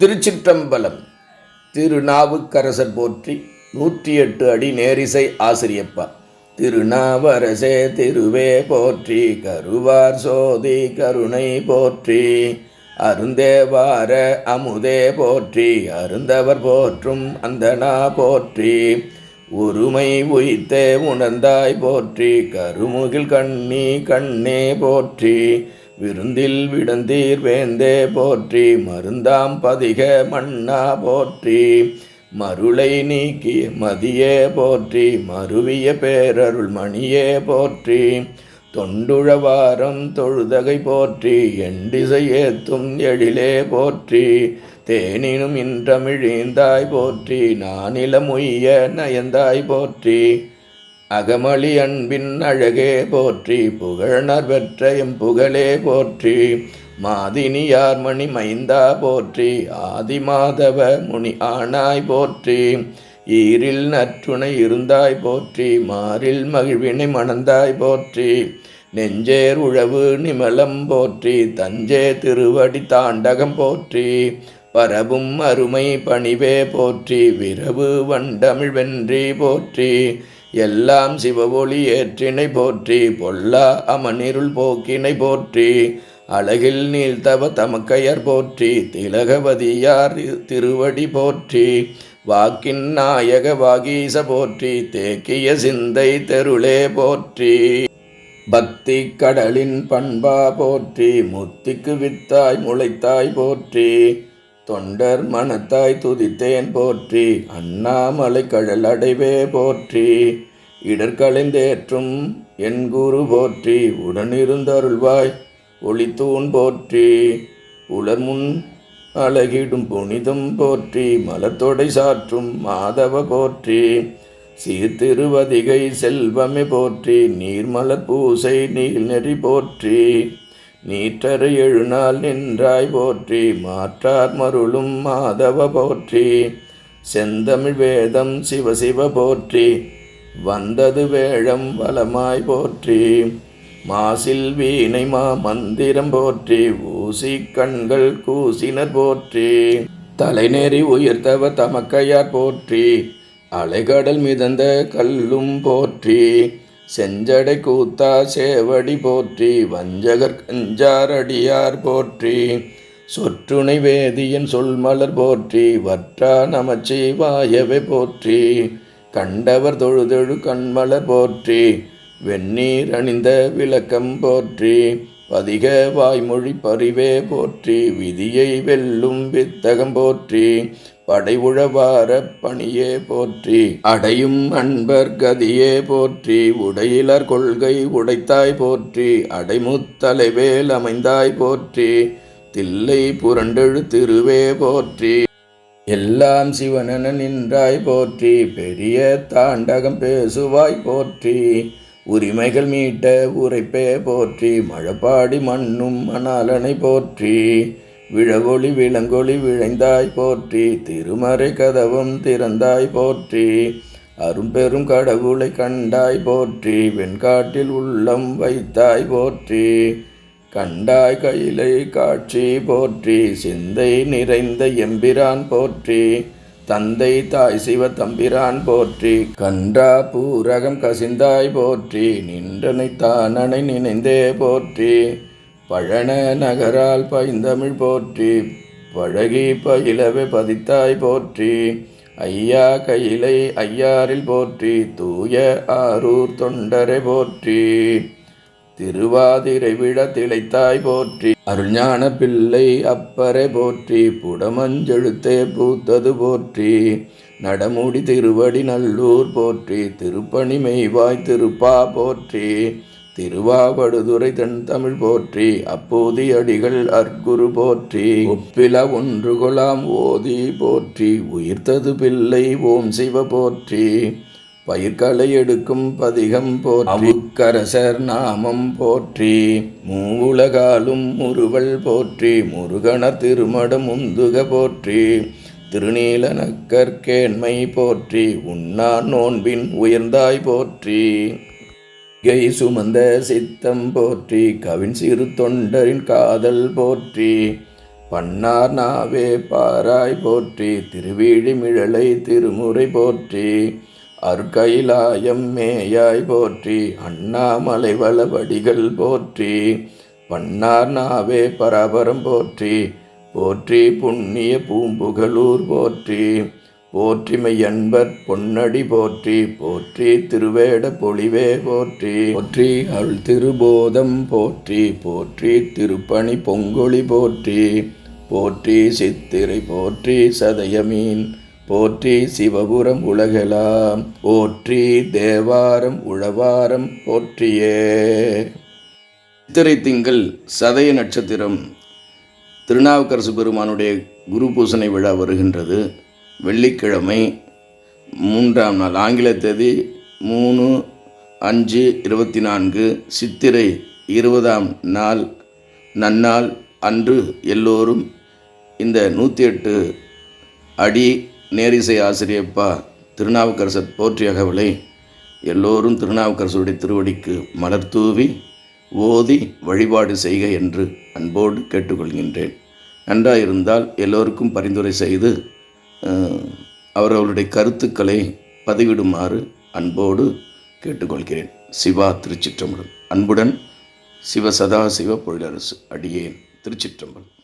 திருச்சிற்றம்பலம் திருநாவுக்கரசர் போற்றி நூற்றி எட்டு அடி நேரிசை ஆசிரியப்பா. திருநாவரசே திருவே போற்றி கருவார் சோதி கருணை போற்றி அருந்தேவார அமுதே போற்றி அருந்தவர் போற்றும் அந்தனா போற்றி ஒருமை உய்த்தே உணர்ந்தாய் போற்றி கருமுகில் கண்ணி கண்ணே போற்றி விருந்தில் விடந்தீர் வேந்தே போற்றி மருந்தாம் பதிக மன்னா போற்றி. மருளை நீக்கிய மதியே போற்றி மருவிய பேரருள் மணியே போற்றி. தொண்டுழவாரம் தொழுதகை போற்றி எண்டிசையேத்தும் எழிலே போற்றி. தேனினும் இன்றமிழிந்தாய் போற்றி நானிலமுய்ய நயந்தாய் போற்றி. அகமளி அன்பின் அழகே போற்றி புகழனர் பெற்ற புகழே போற்றி. மாதினியார் மணி மைந்தா போற்றி ஆதிமாதவ முனி ஆனாய் போற்றி. ஈரில் நற்றுணை இருந்தாய் போற்றி மாறில் மகிழ்வினை மணந்தாய் போற்றி. நெஞ்சேர் உழவு நிமலம் போற்றி தஞ்சே திருவடி தாண்டகம் போற்றி. பரவும் அருமை பணிவே போற்றி விரவு வண்டமிழ் வென்றி போற்றி. எல்லாம் சிவவொளி ஏற்றினை போற்றி பொல்லா அமனிருள் போக்கினை போற்றி அழகில் நீள் தவ தமக்கையர் போற்றி திலகவதியார் திருவடி போற்றி வாக்கின் நாயக வாகீச போற்றி தேக்கிய சிந்தை தெருளே போற்றி. பக்தி கடலின் பண்பா போற்றி முத்திக்கு வித்தாய் முளைத்தாய் போற்றி. தொண்டர் மனத்தாய் துதித்தேன் போற்றி அண்ணாமலை கழல் அடைவே போற்றி. இடர்களைந்தேற்றும் என் குரு போற்றி உடனிருந்தருள்வாய் ஒளித்தூண் போற்றி. உலர் முன் அழகிடும் புனிதம் போற்றி மலத்தொடை சாற்றும் மாதவ போற்றி. சீர்திருவதிகை செல்வமே போற்றி நீர்மலர் பூசை நீள்நெறி போற்றி. நீற்றரு எழுநாள் நின்றாய் போற்றி மாற்றார் மருளும் மாதவ போற்றி. செந்தமிழ் வேதம் சிவசிவ போற்றி வந்தது வேழம் வளமாய் போற்றி. மாசில் வீணை மா மந்திரம் போற்றி ஊசி கண்கள் கூசினர் போற்றி. தலைநெறி உயர்த்தவ தமக்கையார் போற்றி அலைகடல் மிதந்த கல்லும் போற்றி. செஞ்சடை கூத்தா சேவடி போற்றி வஞ்சகர் கஞ்சாரடியார் போற்றி. சொற்றுணை வேதியின் சொல்மலர் போற்றி வற்றா நமச்சிவாயவே போற்றி. கண்டவர் தொழுதொழு கண்மலர் போற்றி வெந்நீர் அணிந்த விளக்கம் போற்றி. பதிக வாய்மொழி பறிவே போற்றி விதியை வெல்லும் வித்தகம் போற்றி. படை பணியே போற்றி அடையும் அன்பர் கதியே போற்றி உடையிலர் கொள்கை உடைத்தாய் போற்றி அடைமுத்தலைவேல் அமைந்தாய் போற்றி தில்லை புரண்டெழு திருவே போற்றி. எல்லாம் சிவனென நின்றாய் போற்றி பெரிய தாண்டகம் பேசுவாய் போற்றி உரிமைகள் மீட்ட உரைப்பே போற்றி மழப்பாடி மண்ணும் மணாலனை போற்றி. விழவொளி விளங்கொளி விழைந்தாய் போற்றி திருமறை கதவும் திறந்தாய் போற்றி அரும்பெரும் கடவுளை கண்டாய் போற்றி வெண்காட்டில் உள்ளம் வைத்தாய் போற்றி கண்டாய் கையிலை காட்சி போற்றி சிந்தை நிறைந்த எம்பிரான் போற்றி தந்தை தாய் சிவ தம்பிரான் போற்றி கன்றா பூரகம் கசிந்தாய் போற்றி நின்றனை தானனை நினைந்தே போற்றி பழன நகரால் பைந்தமிழ் போற்றி பழகி பயிலவே பதித்தாய் போற்றி ஐயா கையிலை ஐயாரில் போற்றி தூய ஆரூர் தொண்டரை போற்றி திருவாதிரை விழ திளைத்தாய் போற்றி அருள்ஞான பிள்ளை அப்பரை போற்றி புடமஞ்செழுத்தே பூத்தது போற்றி நடமுடி திருவடி நல்லூர் போற்றி திருப்பணி மெய்வாய் திருப்பா போற்றி திருவாவடுதுறை தென் தமிழ் போற்றி அப்போதி அடிகள் அற்குரு போற்றி ஒப்பில ஒன்று கொலாம் ஓதி போற்றி உயிர்த்தது பிள்ளை ஓம் சிவ போற்றி பயிர்களை எடுக்கும் பதிகம் போற்றி கரசர் நாமம் போற்றி மூவுலகாலும் முருவல் போற்றி முருகன திருமடம் முந்துக போற்றி திருநீலனக்கற்கேண்மை போற்றி உண்ணா நோன்பின் உயர்ந்தாய் போற்றி. கை சுமந்த சித்தம் போற்றி கவின் சிறு தொண்டரின் காதல் போற்றி பன்னார் நாவே பாராய் போற்றி திருவிழிமிழலை திருமுறை போற்றி அற்கைலாயம் மேயாய் போற்றி அண்ணாமலை வளவடிகள் போற்றி பன்னார் நாவே பராபரம் போற்றி போற்றி புண்ணிய பூம்புகலூர் போற்றி போற்றிமை அன்பர் பொன்னடி போற்றி போற்றி திருவேட பொழிவே போற்றி போற்றி அருள் திருபோதம் போற்றி போற்றி திருப்பணி பொங்கொழி போற்றி போற்றி சித்திரை போற்றி சதயமீன் போற்றி சிவபுரம் உலகலாம் போற்றி தேவாரம் உழவாரம் போற்றியே. சித்திரை திங்கள் சதய நட்சத்திரம் திருநாவுக்கரசு பெருமானுடைய குரு பூசணை விழா வருகின்றது. வெள்ளிக்கிழமை மூன்றாம் நாள் ஆங்கில தேதி மூணு அஞ்சு இருபத்தி நான்கு சித்திரை இருபதாம் நாள் நன்னாள் அன்று எல்லோரும் இந்த நூற்றி எட்டு அடி நேரிசை ஆசிரியப்பா திருநாவுக்கரசர் போற்றியகவலை எல்லோரும் திருநாவுக்கரசருடைய திருவடிக்கு மலர் தூவி ஓதி வழிபாடு செய்க என்று அன்போடு கேட்டுக்கொள்கின்றேன். நன்றாயிருந்தால் எல்லோருக்கும் பரிந்துரை செய்து அவர் அவருடைய கருத்துக்களை பதிவிடுமாறு அன்போடு கேட்டுக்கொள்கிறேன். சிவா திருச்சிற்றம்பலம். அன்புடன் சிவ சதாசிவ பொழிலரசு அடியேன் திருச்சிற்றம்பலம்.